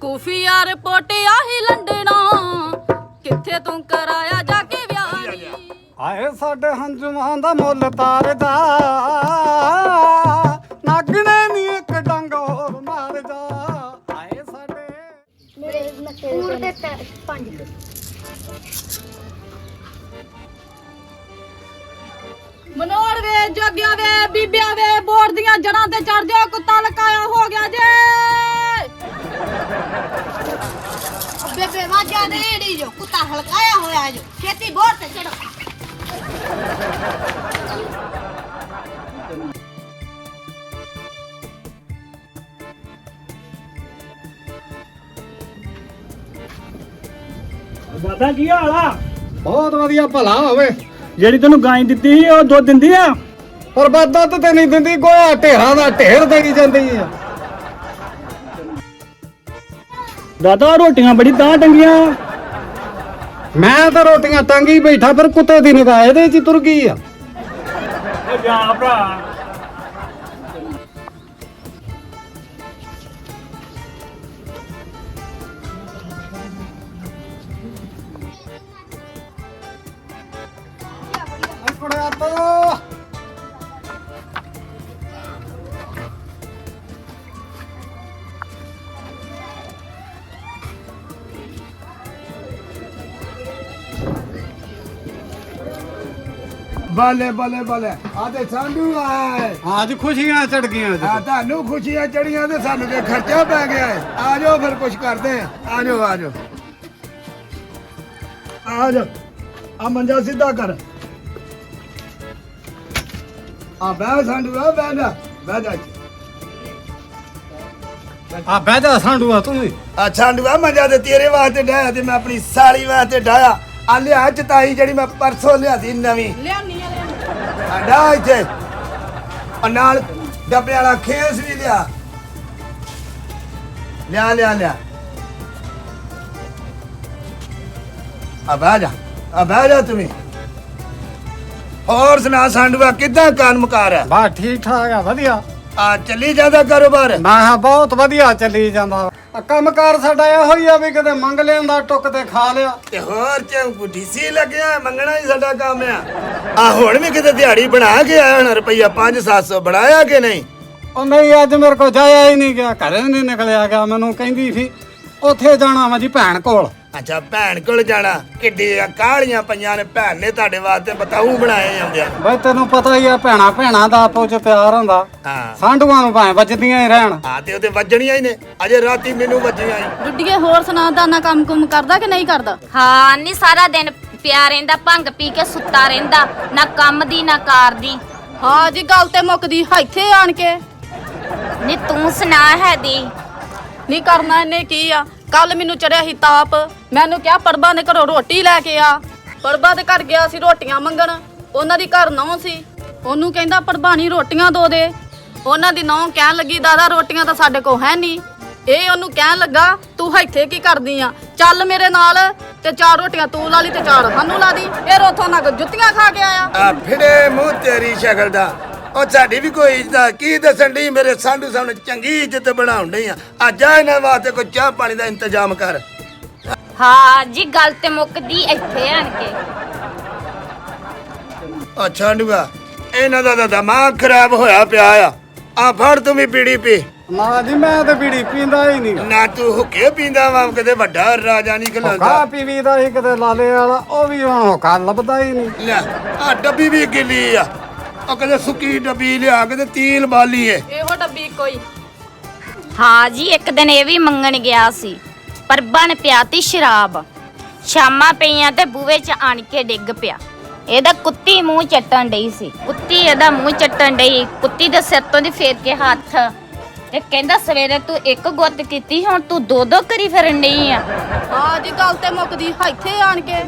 ਕੂਫੀਆ report ਆਹੀ ਲੰਡਣਾ। ਕਿੱਥੇ ਤੂੰ ਕਰਾਇਆ ਜਾ ਕੇ ਵਿਆਹ ਨੀ? ਆਏ ਸਾਡੇ ਹੰਝੂਆਂ ਦਾ ਮੁੱਲ ਤਾਰਦਾ। ਨਾਗਣੇ ਨੀ ਇੱਕ ਡੰਗ ਹੋਰ ਮਾਰਦਾ। ਆਏ ਸਾਡੇ ਮੇਰੇ ਸਕੂਲ ਦੇ ਪੈ- ਪੰਜ। ਮਨੋੜ ਵੇ ਜੋਗਿਆ ਵੇ ਬੀਬਿਆ ਵੇ ਬੋੜ ਦੀਆਂ ਜੜਾਂ ਤੇ ਚੜ ਜਾ ਕੁੱਤਾ ਲਕਾਇਆ ਹੋ ਗਿਆ ਜੇ। ਬੇਬੇ ਵਾਜਾ ਦੇ ਏੜੀ ਜੋ ਕੁੱਤਾ ਹਲਕਾਇਆ ਹੋਇਆ ਜੋ। ਛੇਤੀ ਬੋਰ ਤੇ ਚੜੋ ਦਾਦਾ ਕੀ ਹਾਲ ਆ? ਬਹੁਤ ਵਧੀਆ ਭਲਾ ਹੋਵੇ। ਜਿਹੜੀ ਤੈਨੂੰ ਗਾਂ ਦਿੱਤੀ ਸੀ ਉਹ ਦੁੱਧ ਦਿੰਦੀ ਆ? ਪਰ ਬਾਦਾ ਤੇ ਨਹੀਂ ਦਿੰਦੀ ਗੋਆ ਢੇਰਾਂ ਦਾ ਢੇਰ ਦੇਈ ਜਾਂਦੀ ਆ। ਦਾਦਾ ਰੋਟੀਆਂ ਬੜੀ ਤਾਂ ਟੰਗੀਆਂ। ਮੈਂ ਤਾਂ ਰੋਟੀਆਂ ਟੰਗੀ ਬੈਠਾ ਪਰ ਕੁੱਤੇ ਦੀ ਨਿਗਾਹ ਇਹਦੇ 'ਚ ਤੁਰ ਗਈ ਆ। ਉਹ ਜਾ ਭਰਾ। ਬੱਲੇ ਬੱਲੇ ਬੱਲੇ। ਆ ਤੇ ਸਾਂਢੂ ਆਏ ਅੱਜ ਖੁਸ਼ੀਆਂ ਚੜ ਗਈਆਂ ਅੱਜ। ਆ ਤੁਹਾਨੂੰ ਖੁਸ਼ੀਆਂ ਚੜੀਆਂ ਤੇ ਸਾਨੂੰ ਤੇ ਖਰਚਾ ਪੈ ਗਿਆ ਹੈ ਆ ਜਾਓ ਫਿਰ ਕੁਝ ਕਰਦੇ ਆ। ਆ ਜਾਓ ਆ ਜਾਓ। ਆ ਜਾਓ। ਆ ਮੰਜਾ ਸਿੱਧਾ ਕਰ। ਆ ਬੈ ਸਾਂਢੂ ਆ ਬੈ ਜਾ ਬੈ ਜਾ ਇੱਥੇ। ਆ ਬਹਿ ਜਾ ਸਾਂਡੂਆ ਤੂੰ ਵੀ। ਆ ਮੰਜਾ ਤੇ ਤੇਰੇ ਵਾਸਤੇ ਡਾਇਆ ਤੇ ਮੈਂ ਆਪਣੀ ਸਾਲੀ ਵਾਸਤੇ ਡਾਇਆ। ਆ ਲਿਆ ਚਤਾਈ ਜਿਹੜੀ ਮੈਂ ਪਰਸੋਂ ਲਿਆਦੀ ਨਵੀਂ। ਲਿਆਉਣੀ ਆਡਾ ਇੱਥੇ। ਆ ਨਾਲ ਡੱਬੇ ਵਾਲਾ ਖੇਸ ਵੀ ਲਿਆ। ਲਿਆ ਲਿਆ ਲਿਆ। ਆ ਬਹਿ ਜਾ ਆ ਬਹਿ ਜਾ ਤੂੰ ਵੀ। ਹੋਰ ਸੁਣਾ ਸੰਡੂਆ ਕਿੱਦਾਂ ਕਾਨ ਮੁਕਾਰ ਹੈ? ਬਾ ਠੀਕ ਠਾਕ ਆ ਵਧੀਆ। ਆ ਚੱਲੀ ਜਾਂਦਾ ਕਾਰੋਬਾਰ? ਮੈਂ ਕਿਹਾ ਬਹੁਤ ਵਧੀਆ ਚੱਲੀ ਜਾਂਦਾ। ਆ ਕੰਮਕਾਰ ਸਾਡਾ ਇਹੋ ਹੀ ਆ ਵੀ ਕਿਤੇ ਮੰਗ ਲਿਆਂਦਾ ਟੁੱਕ ਤੇ ਖਾ ਲਿਆ। ਤੇ ਹੋਰ ਚ ਡੀਸੀ ਲੱਗਿਆ? ਮੰਗਣਾ ਹੀ ਸਾਡਾ ਕੰਮ ਆ। ਆ ਹੁਣ ਵੀ ਕਿਤੇ ਦਿਹਾੜੀ ਬਣਾ ਕੇ ਆਇਆ ਹੁਣ ਰੁਪਈਆ 5-700 ਬਣਾਇਆ ਕਿ ਨਹੀਂ? ਉਹ ਨਹੀਂ ਅੱਜ ਮੇਰੇ ਕੋਲ ਜਾਇਆ ਹੀ ਨਹੀਂ ਗਿਆ ਘਰੇ ਨਹੀਂ ਨਿਕਲਿਆ ਗਿਆ ਮੈਨੂੰ ਕਹਿੰਦੀ ਸੀ ਉੱਥੇ ਜਾਣਾ ਵਾ ਜੀ ਭੈਣ ਕੋਲ। ਅੱਛਾ ਭੈਣ ਕੋਲ ਜਾਣਾ। ਕਿੱਡੀਆਂ ਕਾਲੀਆਂ ਪਈਆਂ ਨੇ ਭੈਣ ਨੇ ਤੁਹਾਡੇ ਵਾਸਤੇ ਬਤਾਊ ਬਣਾਏ ਜਾਂਦੇ ਆ। ਬਈ ਤੈਨੂੰ ਪਤਾ ਹੀ ਆ ਭੈਣਾ ਭੈਣਾ ਦਾ ਆਪੋ ਚ ਪਿਆਰ ਹੁੰਦਾ। ਹਾਂ। ਸਾਂਢੂਆਂ ਨੂੰ ਭਾਵੇਂ ਵੱਜਦੀਆਂ ਹੀ ਰਹਿਣ। ਆ ਤੇ ਉਹਦੇ ਵੱਜਣੀਆਂ ਹੀ ਨੇ। ਅਜੇ ਰਾਤੀ ਮੈਨੂੰ ਵੱਜੀਆਂ ਹੀ। ਗੁੱਡੀਏ ਹੋਰ ਸੁਣਾ ਦਾਨਾ ਕੰਮ ਕੁਮ ਕਰਦਾ ਕਿ ਨਹੀਂ ਕਰਦਾ? ਹਾਂ ਨਹੀਂ ਸਾਰਾ ਦਿਨ ਪਿਆ ਰਹਿੰਦਾ ਭੰਗ ਪੀ ਕੇ ਸੁੱਤਾ ਰਹਿੰਦਾ। ਨਾ ਕੰਮ ਦੀ ਨਾ ਕਾਰ ਦੀ। ਹਾਂ ਜੀ ਗੱਲ ਤੇ ਮੁੱਕਦੀ ਇੱਥੇ ਆਣ ਕੇ। ਨੀ ਤੂੰ ਸੁਣਾ ਹੈ ਦੀ। ਨਹੀਂ ਕਰਨਾ ਇਹਨੇ ਕੀ ਆ? ਕੱਲ ਮੈਨੂੰ ਚੜਿਆ ਸੀ ਤਾਪ। ਮੈਨੂੰ ਕਿਹਾ, ਪਰਬਾ ਦੇ ਘਰੋਂ ਰੋਟੀ ਲੈ ਕੇ ਆ। ਪਰਬਾ ਦੇ ਘਰ ਗਿਆ ਸੀ ਰੋਟੀਆਂ ਮੰਗਣ। ਉਹਨਾਂ ਦੀ ਘਰ ਨੌ ਸੀ। ਉਹਨੂੰ ਕਹਿੰਦਾ ਪਰਬਾਣੀ ਰੋਟੀਆਂ ਦੋ ਦੇ। ਉਹਨਾਂ ਦੀ ਨੌ ਕਹਿਣ ਲੱਗੀ, ਦਾਦਾ, ਰੋਟੀਆਂ ਤਾਂ ਸਾਡੇ ਕੋਲ ਹੈ ਨਹੀਂ ਇਹ ਉਹਨੂੰ ਕਹਿਣ ਲੱਗਾ, ਤੂੰ ਇੱਥੇ ਕੀ ਕਰਦੀ ਆ? ਚੱਲ ਮੇਰੇ ਨਾਲ ਤੇ ਚਾਰ ਰੋਟੀਆਂ ਤੂੰ ਲਾ ਲਈ ਤੇ ਚਾਰ ਸਾਨੂੰ ਲਾ ਦੀ। ਫਿਰ ਉਥੋਂ ਨਾ ਜੁੱਤੀਆਂ ਖਾ ਕੇ ਆਇਆ। ਆ ਫਿੜੇ ਮੂੰਹ ਤੇਰੀ ਸ਼ਕਲ ਦਾ। ਉਹ ਸਾਡੀ ਵੀ ਕੋਈ ਇੱਜ਼ਤ ਆ। ਕੀ ਦੱਸਣ ਦੀ ਮੇਰੇ ਸਾਂਢੂ ਸਾਹਮਣੇ ਚੰਗੀ ਇੱਜ਼ਤ ਬਣਾਉਣ ਡਈ ਆ। ਆ ਜਾ ਇਹਨਾਂ ਵਾਸਤੇ ਕੋਈ ਚਾਹ ਪਾਣੀ ਦਾ ਇੰਤਜ਼ਾਮ ਕਰ। ਹਾਂ ਜੀ ਗੱਲ ਤੇ ਮੁੱਕਦੀ ਇੱਥੇ ਆਣ ਕੇ। ਆ ਛਾਂਡੂਆ ਇਹਨਾਂ ਦਾ ਤਾਂ ਦਿਮਾਗ ਖਰਾਬ ਹੋਇਆ ਪਿਆ ਆ। ਆ ਫੜ ਤੂੰ ਵੀ ਬੀੜੀ ਪੀ। ਨਾ ਜੀ ਮੈਂ ਤੇ ਬੀੜੀ ਪੀਂਦਾ ਹੀ ਨਹੀਂ। ਨਾ ਤੂੰ ਹੁੱਕੇ ਪੀਂਦਾ ਵਾ ਕਿਤੇ ਵੱਡਾ ਰਾਜਾ ਨਹੀਂ ਹੋਕਾ ਖਲੋਦਾ ਪੀਵੀ ਦਾ ਹੀ ਕਿਤੇ ਲਾਲੇ ਵਾਲਾ ਉਹ ਵੀ ਹੁਣ ਹੋਕਾ ਲੱਭਦਾ ਹੀ ਨਹੀਂ। ਲੈ ਆ ਡੱਬੀ ਵੀ ਗਿੱਲੀ ਆ। ਉਹ ਕਦੇ ਸੁੱਕੀ ਡੱਬੀ ਲਿਆ ਕੇ ਤੇ ਤੀਲ ਬਾਲੀ ਏ। ਇਹੋ ਡੱਬੀ ਕੋਈ। ਹਾਂ ਜੀ ਇੱਕ ਦਿਨ ਇਹ ਵੀ ਮੰਗਣ ਗਿਆ ਸੀ ਪਰ ਬਣ ਪਿਆਤੀ ਸ਼ਰਾਬ। ਸ਼ਾਮਾਂ ਪਈਆਂ ਤੇ ਬੂਵੇ 'ਚ ਆਣ ਕੇ ਡਿੱਗ ਪਿਆ। ਇਹਦਾ ਕੁੱਤੀ ਮੂੰਹ ਚੱਟਣ ਡਈ ਸੀ। ਕੁੱਤੀ ਇਹਦਾ ਮੂੰਹ ਚੱਟਣ ਡਈ ਕੁੱਤੀ ਦੇ ਸਿਰ ਤੋਂ ਦੀ ਫੇਰ ਕੇ ਹੱਥ। ਇਹ ਕਹਿੰਦਾ ਸਵੇਰੇ ਤੂੰ ਇੱਕ ਗੁੱਤ ਕੀਤੀ ਹੁਣ ਤੂੰ ਦੋ ਦੋ ਕਰੀ ਫਿਰਨ ਡਈ ਆ। ਹਾਂ ਜੀ ਗੱਲ ਤੇ ਮੁੱਕਦੀ ਇੱਥੇ ਆਣ ਕੇ।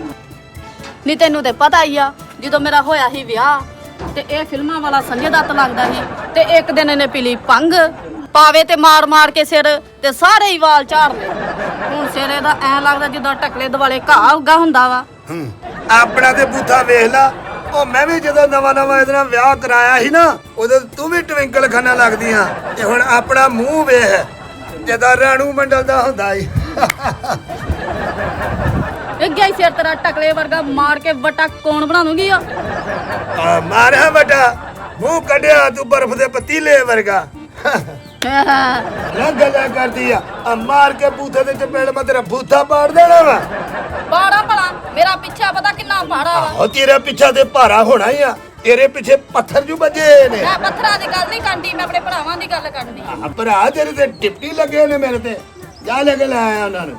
ਨਹੀਂ ਤੈਨੂੰ ਤੇ ਪਤਾ ਹੀ ਆ ਜਦੋਂ ਮੇਰਾ ਹੋਇਆ ਸੀ ਵਿਆਹ ਤੇ ਇਹ ਫਿਲਮਾਂ ਵਾਲਾ ਸੰਜੇ ਦੱਤ ਲੱਗਦਾ ਸੀ ਤੇ ਇੱਕ ਦਿਨ ਇਹਨੇ ਪੀਲੀ ਭੰਗ ਪਾਵੇ ਤੇ ਮਾਰ ਮਾਰ ਕੇ ਸਿਰ ਤੇ ਸਾਰੇ ਹੀ ਵਾਲ ਝਾੜ ਲਏ। ਹੁਣ ਸਿਰੇ ਦਾ ਐ ਲੱਗਦਾ ਜਿੱਦਾਂ ਟਕਲੇ ਦੁਆਲੇ ਘਾਹ ਉੱਗਾ ਹੁੰਦਾ ਵਾ। ਆਪਣਾ ਤੇ ਬੂਥਾ ਵੇਖ ਲਾ। ਉਹ ਮੈਂ ਵੀ ਜਦੋਂ ਨਵਾਂ ਨਵਾਂ ਇਹਦੇ ਨਾਲ ਵਿਆਹ ਕਰਾਇਆ ਸੀ ਨਾ, ਉਦੋਂ ਤੂੰ ਵੀ ਟਵਿੰਕਲ ਖਾਨਾ ਲੱਗਦੀ ਆ ਤੇ ਹੁਣ ਆਪਣਾ ਮੂੰਹ ਵੇਖ, ਜਦਾ ਰਾਣੂ ਮੰਡਲ ਦਾ ਹੁੰਦਾ ਈ ਇਹ ਗਿਆ ਸਿਰ ਤੇਰਾ ਟਕਲੇ ਵਰਗਾ ਮਾਰ ਕੇ ਵਟਾ ਕੌਣ ਬਣਾ ਦੂੰਗੀ ਆ ਆ ਮਾਰਿਆ ਬਟਾ ਮੂੰਹ ਕੱਢਿਆ ਤੂੰ ਬਰਫ਼ ਦੇ ਪਤੀਲੇ ਵਰਗਾ। ਨਾ ਗੱਲਾਂ ਕਰਦੀ ਆ ਆ ਮਾਰ ਕੇ ਬੂਥੇ ਦੇ ਚਪੇੜ ਮੈਂ ਤੇਰਾ ਬੂਥਾ ਪਾੜ ਦੇਣਾ ਵਾ। ਬਾੜਾ ਭਲਾ ਮੇਰਾ ਪਿੱਛਾ ਪਤਾ ਕਿੰਨਾ ਬਾੜਾ ਵਾ। ਉਹ ਤੇਰੇ ਪਿੱਛੇ ਤੇ ਭਾਰਾ ਹੋਣਾ ਹੀ ਆ ਤੇਰੇ ਪਿੱਛੇ ਪੱਥਰ ਜੂ ਵੱਜੇ ਨੇ। ਮੈਂ ਪੱਥਰਾਂ ਦੀ ਗੱਲ ਨਹੀਂ ਕਰਦੀ ਮੈਂ ਆਪਣੇ ਭਰਾਵਾਂ ਦੀ ਗੱਲ ਕਰਦੀ। ਆ ਭਰਾ ਤੇਰੇ ਤੇ ਟਿੱਪੀ ਲੱਗੇ ਨੇ ਮੇਰੇ ਤੇ। ਜਾ ਲੈ ਕੇ ਲੈ ਆਇਆ ਉਹਨਾਂ ਨੂੰ।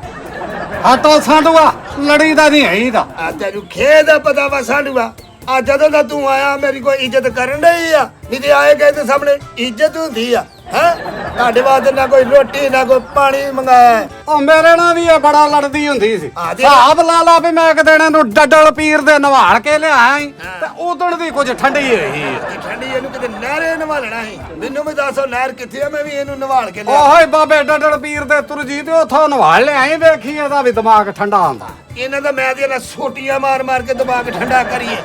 ਤਾਂ ਸਾਡੂਆ ਲੜੀ ਦਾ ਨਹੀਂ ਹੈ ਦਾ ਆ ਤੈਨੂੰ ਖੇਦ ਦਾ ਪਤਾ ਵਾ ਸਾਡੂਆ ਆ ਜਦੋਂ ਦਾ ਤੂੰ ਆਇਆ ਮੇਰੀ ਕੋਈ ਇੱਜ਼ਤ ਕਰਨ ਡਈ ਆ? ਨਹੀਂ ਤੇ ਆਏ ਗਏ ਤੇ ਸਾਹਮਣੇ ਇੱਜ਼ਤ ਹੁੰਦੀ ਆ ਹੈ? ਤੁਹਾਡੇ ਵਾਸਤੇ ਨਾ ਕੋਈ ਰੋਟੀ ਨਾ ਕੋਈ ਪਾਣੀ ਮੰਗਾਇਆ। ਉਹ ਮੇਰੇ ਨਾਲ ਵੀ ਇਹ ਬੜਾ ਲੜਦੀ ਹੁੰਦੀ ਸੀ। ਆ ਦੇ- ਹਿਸਾਬ ਲਾ ਲਾ ਵੀ ਮੈਂ ਇੱਕ ਦਿਨ ਇਹਨੂੰ ਡੱਡਲ ਪੀਰ ਦੇ ਨਵਾਲ ਕੇ ਲਿਆਇਆ ਸੀ ਤੇ ਉਦਣ ਦੀ ਕੁਝ ਠੰਡੀ ਹੋਈ ਤੇ ਠੰਡੀ ਇਹਨੂੰ ਕਿਤੇ ਨਹਿਰੇ ਨਵਾਲਣਾ ਸੀ। ਮੈਨੂੰ ਵੀ ਦੱਸੋ ਨਹਿਰ ਕਿੱਥੇ ਆ? ਮੈਂ ਵੀ ਇਹਨੂੰ ਨਵਾਲ ਕੇ ਲਿਆ। ਓਏ ਬਾਬੇ ਡੱਡਲ ਪੀਰ ਦੇ ਤੁਰਜੀ ਤੇ ਉਥੋਂ ਨਵਾਲ ਲਿਆਈ ਵੇਖੀ ਇਹਦਾ ਵੀ ਦਿਮਾਗ ਠੰਡਾ ਹੁੰਦਾ। ਇਹਨਾਂ ਦਾ ਮੈਂ ਤੇ ਨਾ ਸੋਟੀਆਂ ਮਾਰ ਮਾਰ ਕੇ ਦਿਮਾਗ ਠੰਡਾ ਕਰੀਏ।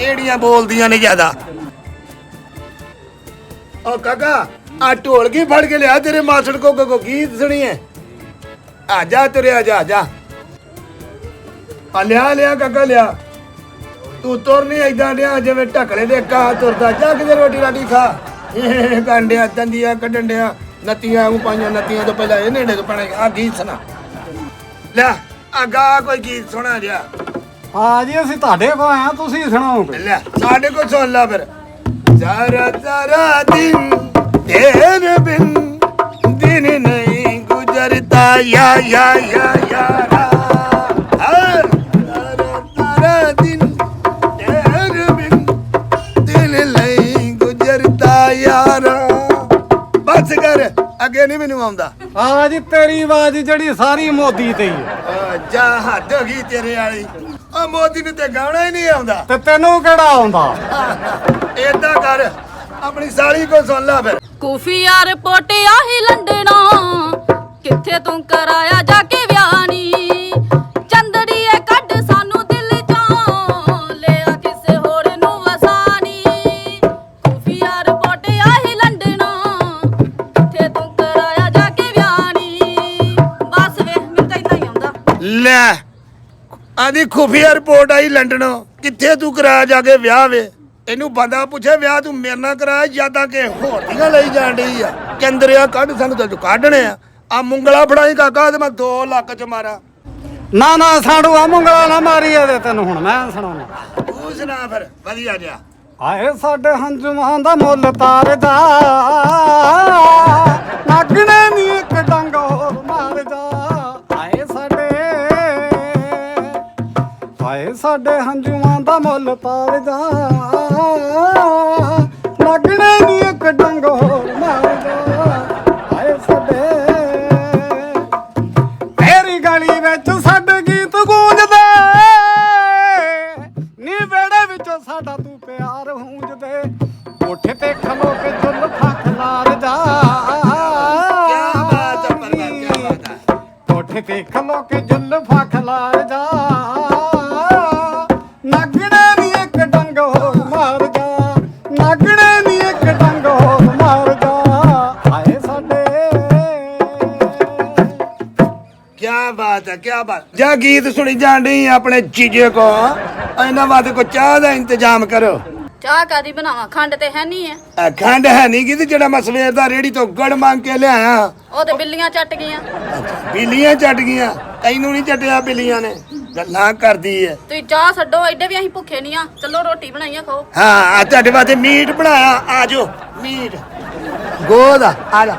ਏੜੀਆਂ ਬੋਲਦੀਆਂ ਨੇ ਜ਼ਿਆਦਾ। ਓ ਕਾਕਾ ਆ ਢੋਲਕੀ ਫੜ ਕੇ ਲਿਆ ਤੇਰੇ ਮਾਸੜ ਕੋ ਕੋ ਗੀਤ ਸੁਣੀਏ ਆ ਜਾ ਤੁਰਿਆ ਜਾ ਜਾ। ਆ ਲਿਆ ਲਿਆ ਕਾਕਾ, ਲਿਆ। ਤੂੰ ਤੁਰ ਨਹੀਂ ਏਦਾਂ ਡਿਆ, ਜਿਵੇਂ ਢਕਲੇ ਦੇ ਕਾ ਤੁਰਦਾ। ਜਾ ਕਿਤੇ ਰੋਟੀ ਰਾਟੀ ਖਾ। ਕੰਡਿਆ ਦੰਦੀਆਂ ਕੱਢਣ ਡਿਆ। ਨਤੀਆਂ ਉਹ ਪਾਈਆਂ ਨਤੀਆਂ ਤੋਂ ਪਹਿਲਾਂ ਇਹ ਨੇੜੇ ਤੋਂ ਪੈਣਾ ਆ ਗੀਤ ਸੁਣਾ। ਲਿਆ। ਅਗਾ ਕੋਈ ਗੀਤ ਸੁਣਾ ਜਿਆ। ਹਾਂ ਜੀ ਅਸੀਂ ਤੁਹਾਡੇ ਕੋ ਆਏ ਆ ਤੁਸੀਂ ਸੁਣਾਓਗੇ ਲੈ ਸਾਡੇ ਕੋ ਸੁਣ ਲਾ ਫਿਰ। ਜ਼ਰਾ ਜ਼ਰਾ ਦਿਨ ਤੇਰੇ ਬਿਨ ਦਿਨ ਨਹੀਂ ਗੁਜ਼ਰਤਾ ਯਾ ਯਾ ਯਾ। ਮੈਨੂੰ ਆਉਂਦਾ? ਹਾਂ ਜੀ ਤੇਰੀ ਆਵਾਜ਼ ਜਿਹੜੀ ਸਾਰੀ ਮੋਦੀ ਤੇ ਹੀ ਹੈ। ਆ, ਜਾ ਹੱਦ ਹੋ ਗਈ ਤੇਰੇ ਵਾਲੀ। ਆ ਮੋਦੀ ਨੂੰ ਤੇ ਗਾਉਣਾ ਹੀ ਨਹੀਂ ਆਉਂਦਾ। ਤੇ ਤੈਨੂੰ ਕਿਹੜਾ ਆਉਂਦਾ? ਏਦਾਂ ਕਰ ਆਪਣੀ ਸਾਲੀ ਕੋ ਸੁਣ ਲੈ ਫਿਰ। ਕੂਫੀਆ ਰਿਪੋਰਟ ਆਹੀ ਲੰਡਣਾ ਕਿੱਥੇ ਤੂੰ ਕਰਾਇਆ ਜਾ ਕੇ ਆਦੀ ਖੁਫੀਆ ਰਿਪੋਰਟ ਆਈ ਲੰਡਨੋਂ। ਕਿੱਥੇ ਤੂੰ ਕਰਾਇਆ ਜਾ ਕੇ ਵਿਆਹ ਵੇ? ਇਹਨੂੰ ਬੰਦਾ ਪੁੱਛੇ ਵਿਆਹ ਤੂੰ ਮੇਰੇ ਨਾਲ ਕਰਾਇਆ ਜ਼ਿਆਦਾ ਕਿ ਹੋਰ ਦੀਆਂ ਲਈ ਜਾਣ ਡਈ ਆ? ਚੰਦਰਿਆ ਕੱਢ ਸਾਨੂੰ ਤਾਂ ਕੱਢਣੇ ਆ। ਆ ਮੁੰਗਲਾ ਫੜਾਈ ਕਾਕਾ ਤੇ ਮੈਂ 2 ਲੱਖ ਚ ਮਾਰਾਂ। ਨਾ ਨਾ ਸਾਡੂਆ ਮੁੰਗਲਾ ਨਾ ਮਾਰੀ ਇਹਦੇ ਤੈਨੂੰ ਹੁਣ ਮੈਂ ਸੁਣਾਉਣਾ। ਤੂੰ ਸੁਣਾ ਫਿਰ ਵਧੀਆ ਜਿਹਾ। ਆਏ ਸਾਡੇ ਹੰਝੂਆਂ ਦਾ ਮੁੱਲ ਤਾਰਦਾ। ਨਗਣੇ ਸਾਡੇ ਹੰਝੂਆਂ ਦਾ ਮੁੱਲ ਤਾਰਦਾ ਨਗਣੇ ਨੀ ਇੱਕ ਡੰਗ ਹੋਰ ਮਾਰ ਜਾ। ਆਏ ਸਾਡੇ। ਤੇਰੀ ਗਲੀ ਵਿੱਚ ਸਾਡੇ ਗੀਤ ਗੂੰਜਦੇ। ਨੀ ਵੇੜੇ ਵਿੱਚੋਂ ਸਾਡਾ ਤੂੰ ਪਿਆਰ ਹੂੰਜਦੇ। ਕੋਠੇ ਤੇ ਖਲੋ ਕੇ ਜੁੱਲ ਫੱਕ ਲਾਰ ਜਾ। ਕਿਆ ਬਾਤ ਹੈ ਪਰਮਾ, ਕਿਆ ਬਾਤ ਹੈ। ਕੋਠੇ ਤੇ ਖਲੋ ਕੇ ਜੁੱਲ ਬਾਤ ਹੈ ਕਿਆ ਬਾਤ ਜਾ ਗੀਤ ਸੁਣੀ ਜਾਣ ਡਈ ਆਪਣੇ ਚੀਜੇ ਕੋ ਇਹਨਾਂ ਵਾਸਤੇ ਕੋ ਚਾਹ ਦਾ ਇੰਤਜ਼ਾਮ ਕਰੋ। ਚਾਹ ਕਾਦੀ ਬਣਾਵਾਂ? ਖੰਡ ਤੇ ਹੈ ਨਹੀਂ ਐ ਆ ਖੰਡ ਹੈ ਨਹੀਂ ਕਿ ਜਿਹੜਾ ਮੈਂ ਸਵੇਰ ਦਾ ਰੇੜੀ ਤੋਂ ਗੜ ਮੰਗ ਕੇ ਲਿਆਇਆ। ਉਹ ਤੇ ਬਿੱਲੀਆਂ ਚੱਟ ਗਈਆਂ। ਬਿੱਲੀਆਂ ਚੱਟ ਗਈਆਂ। ਤੈਨੂੰ ਨਹੀਂ ਚੱਟਿਆ ਬਿੱਲੀਆਂ ਨੇ। ਗੱਲਾਂ ਕਰਦੀ ਐ ਤੁਸੀਂ ਚਾਹ ਛੱਡੋ ਐਡੇ ਵੀ ਅਸੀਂ ਭੁੱਖੇ ਨਹੀਂ ਆ। ਚਲੋ ਰੋਟੀ ਬਣਾਈਆਂ ਖਾਓ। ਹਾਂ ਆ ਤੁਹਾਡੇ ਵਾਸਤੇ ਮੀਟ ਬਣਾਇਆ। ਆ ਜਾਓ। ਮੀਟ। ਗੋਦ ਆ ਆ ਜਾ।